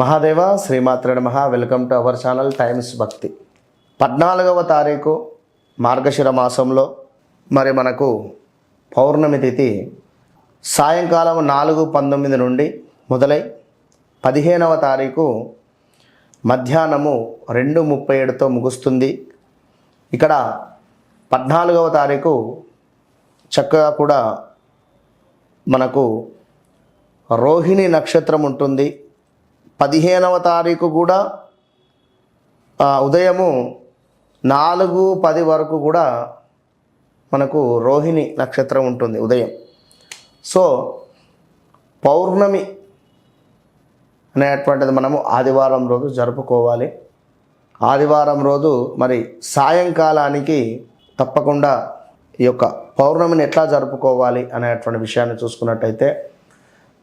మహాదేవ శ్రీమాత్ర నమ. Welcome to our channel Times Bhakti పద్నాలుగవ తారీఖు మార్గశిర మాసంలో మరి మనకు పౌర్ణమి తిథి సాయంకాలం నాలుగు పంతొమ్మిది నుండి మొదలై పదిహేనవ తారీఖు మధ్యాహ్నము రెండు ముప్పై ఏడుతో ముగుస్తుంది. ఇక్కడ పద్నాలుగవ తారీఖు చక్కగా కూడా మనకు రోహిణి నక్షత్రం ఉంటుంది. పదిహేనవ తారీఖు కూడా ఉదయము నాలుగు పది వరకు కూడా మనకు రోహిణి నక్షత్రం ఉంటుంది ఉదయం. సో పౌర్ణమి అనేటువంటిది మనము ఆదివారం రోజు జరుపుకోవాలి. ఆదివారం రోజు మరి సాయంకాలానికి తప్పకుండా ఈ యొక్క పౌర్ణమిని ఎట్లా జరుపుకోవాలి అనేటువంటి విషయాన్ని చూసుకున్నట్టయితే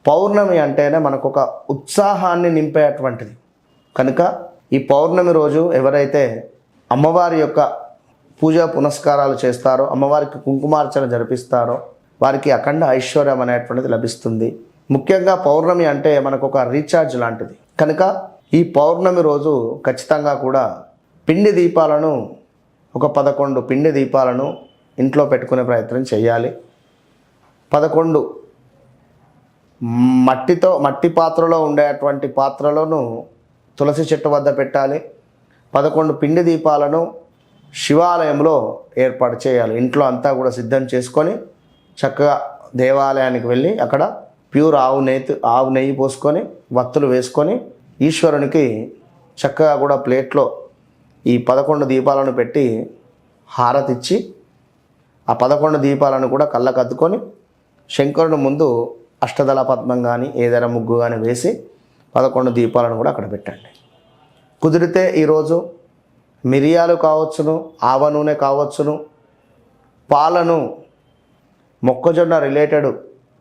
పౌర్ణమి అంటేనే మనకు ఒక ఉత్సాహాన్ని నింపేటువంటిది. కనుక ఈ పౌర్ణమి రోజు ఎవరైతే అమ్మవారి యొక్క పూజా పునస్కారాలు చేస్తారో అమ్మవారికి కుంకుమార్చన జరిపిస్తారో వారికి అఖండ ఐశ్వర్యం అనేటువంటిది లభిస్తుంది. ముఖ్యంగా పౌర్ణమి అంటే మనకు ఒక రీఛార్జ్ లాంటిది. కనుక ఈ పౌర్ణమి రోజు ఖచ్చితంగా కూడా పిండి దీపాలను ఒక పదకొండు పిండి దీపాలను ఇంట్లో పెట్టుకునే ప్రయత్నం చేయాలి. పదకొండు మట్టితో మట్టి పాత్రలో ఉండేటువంటి పాత్రలను తులసి చెట్టు వద్ద పెట్టాలి. పదకొండు పిండి దీపాలను శివాలయంలో ఏర్పాటు చేయాలి. ఇంట్లో అంతా కూడా సిద్ధం చేసుకొని చక్కగా దేవాలయానికి వెళ్ళి అక్కడ ప్యూర్ ఆవు నెయ్యి ఆవు నెయ్యి పోసుకొని వత్తులు వేసుకొని ఈశ్వరునికి చక్కగా కూడా ప్లేట్లో ఈ పదకొండు దీపాలను పెట్టి హారతిచ్చి ఆ పదకొండు దీపాలను కూడా కళ్ళకద్దుకొని శంకరుని ముందు అష్టదళ పద్మం కానీ ఏదైనా ముగ్గు కానీ వేసి పదకొండు దీపాలను కూడా అక్కడ పెట్టండి. కుదిరితే ఈరోజు మిరియాలు కావచ్చును ఆవ నూనె కావచ్చును పాలను మొక్కజొన్న రిలేటెడ్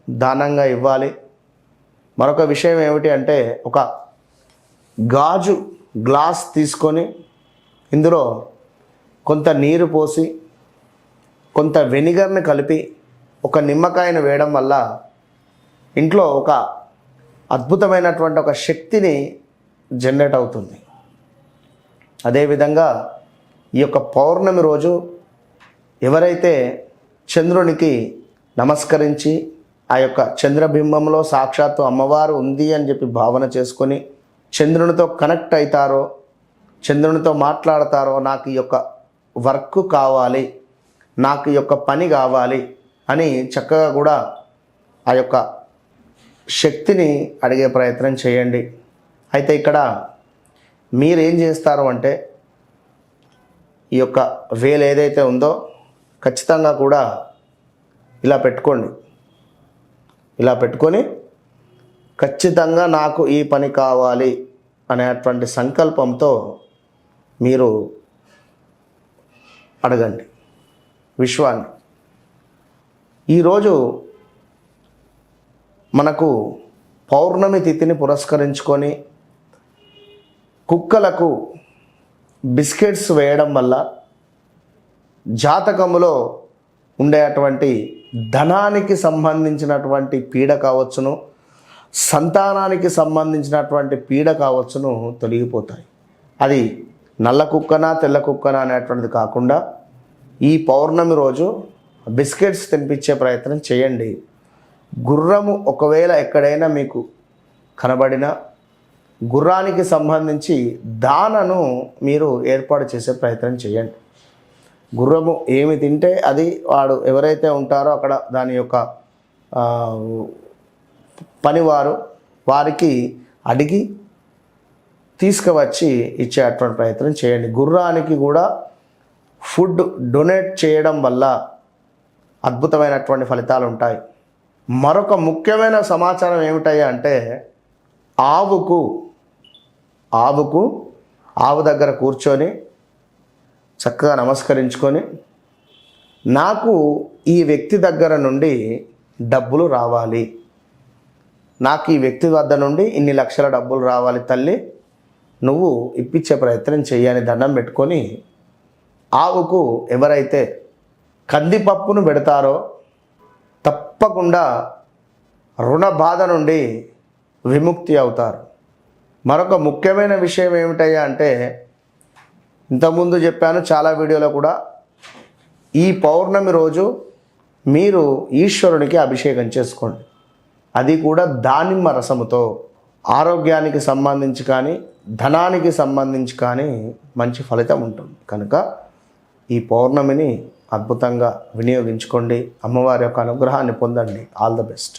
దానంగా ఇవ్వాలి. మరొక విషయం ఏమిటి అంటే ఒక గాజు గ్లాస్ తీసుకొని ఇందులో కొంత నీరు పోసి కొంత వెనిగర్ని కలిపి ఒక నిమ్మకాయను వేయడం వల్ల ఇంట్లో ఒక అద్భుతమైనటువంటి ఒక శక్తిని జనరేట్ అవుతుంది. అదేవిధంగా ఈ యొక్క పౌర్ణమి రోజు ఎవరైతే చంద్రునికి నమస్కరించి ఆ యొక్క చంద్రబింబంలో సాక్షాత్తు అమ్మవారు ఉంది అని చెప్పి భావన చేసుకొని చంద్రునితో కనెక్ట్ అవుతారో చంద్రునితో మాట్లాడతారో నాకు ఈ యొక్క వర్క్ కావాలి నాకు ఈ యొక్క పని కావాలి అని చక్కగా కూడా ఆ యొక్క శక్తిని అడిగే ప్రయత్నం చేయండి. అయితే ఇక్కడ మీరేం చేస్తారు అంటే ఈ యొక్క వేలు ఏదైతే ఉందో ఖచ్చితంగా కూడా ఇలా పెట్టుకోండి. ఇలా పెట్టుకొని ఖచ్చితంగా నాకు ఈ పని కావాలి అనేటువంటి సంకల్పంతో మీరు అడగండి. విశ్వాన్ని. ఈరోజు మనకు పౌర్ణమి తిథిని పురస్కరించుకొని కుక్కలకు బిస్కెట్స్ వేయడం వల్ల జాతకములో ఉండేటువంటి ధనానికి సంబంధించినటువంటి పీడ కావచ్చును సంతానానికి సంబంధించినటువంటి పీడ కావచ్చును తొలగిపోతాయి. అది నల్ల కుక్కనా తెల్ల కుక్కనా అనేటువంటిది కాకుండా ఈ పౌర్ణమి రోజు బిస్కెట్స్ తినిపించే ప్రయత్నం చేయండి. గుర్రము ఒకవేళ ఎక్కడైనా మీకు కనబడిన గుర్రానికి సంబంధించి దానను మీరు ఏర్పాటు చేసే ప్రయత్నం చేయండి. గుర్రము ఏమి తింటే అది వాడు ఎవరైతే ఉంటారో అక్కడ దాని యొక్క పనివారు వారికి అడిగి తీసుకువచ్చి ఇచ్చేటువంటి ప్రయత్నం చేయండి. గుర్రానికి కూడా ఫుడ్ డొనేట్ చేయడం వల్ల అద్భుతమైనటువంటి ఫలితాలు ఉంటాయి. మరొక ముఖ్యమైన సమాచారం ఏమిటయ్యా అంటే ఆవుకు ఆవుకు ఆవు దగ్గర కూర్చొని చక్కగా నమస్కరించుకొని నాకు ఈ వ్యక్తి దగ్గర నుండి డబ్బులు రావాలి. నాకు ఈ వ్యక్తి వద్ద నుండి ఇన్ని లక్షల డబ్బులు రావాలి తల్లి. నువ్వు ఇప్పించే ప్రయత్నం చెయ్యని దండం పెట్టుకొని ఆవుకు ఎవరైతే కందిపప్పును పెడతారో తప్పకుండా రుణ బాధ నుండి విముక్తి అవుతారు. మరొక ముఖ్యమైన విషయం ఏమిటయ్యా అంటే ఇంతకుముందు చెప్పాను చాలా వీడియోలో కూడా ఈ పౌర్ణమి రోజు మీరు ఈశ్వరునికి అభిషేకం చేసుకోండి. అది కూడా దానిమ్మ రసముతో ఆరోగ్యానికి సంబంధించి కానీ ధనానికి సంబంధించి కానీ మంచి ఫలితం ఉంటుంది. కనుక ఈ పౌర్ణమిని అద్భుతంగా వినియోగించుకోండి. అమ్మవారి యొక్క అనుగ్రహాన్ని పొందండి. All the best